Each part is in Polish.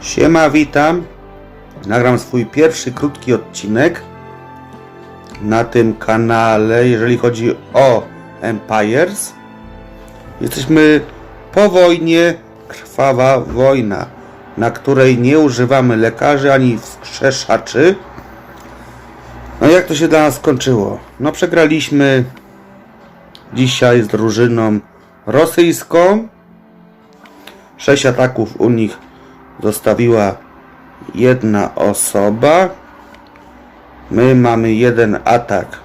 Siema, witam. Nagram swój pierwszy krótki odcinek na tym kanale, jeżeli chodzi o Empires. Jesteśmy po wojnie, krwawa wojna, na której nie używamy lekarzy ani wskrzeszaczy. No jak to się dla nas skończyło? No przegraliśmy dzisiaj z drużyną rosyjską. Sześć ataków u nich zostawiła jedna osoba. My mamy jeden atak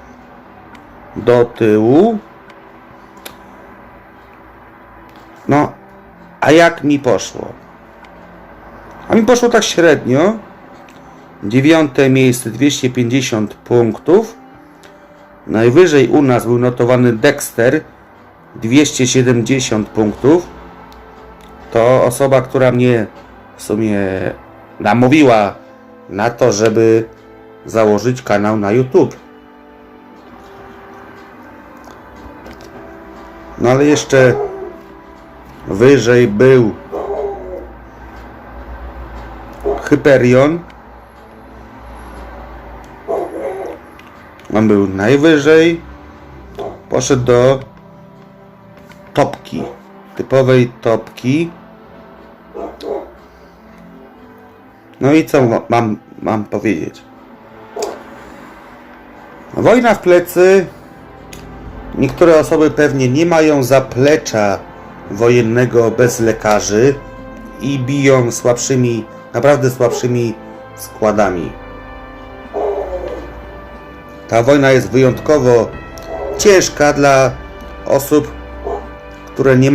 do tyłu. No, a jak mi poszło? A mi poszło tak średnio. Dziewiąte miejsce 250 punktów. Najwyżej u nas był notowany Dexter 270 punktów. To osoba, która mnie w sumie namówiła na to, żeby założyć kanał na YouTube. No ale jeszcze wyżej był Hyperion. On był najwyżej. Poszedł do topki. Typowej topki. No i co ma- mam, mam powiedzieć? Wojna w plecy. Niektóre osoby pewnie nie mają zaplecza wojennego bez lekarzy i biją słabszymi, naprawdę słabszymi składami. Ta wojna jest wyjątkowo ciężka dla osób, które nie mają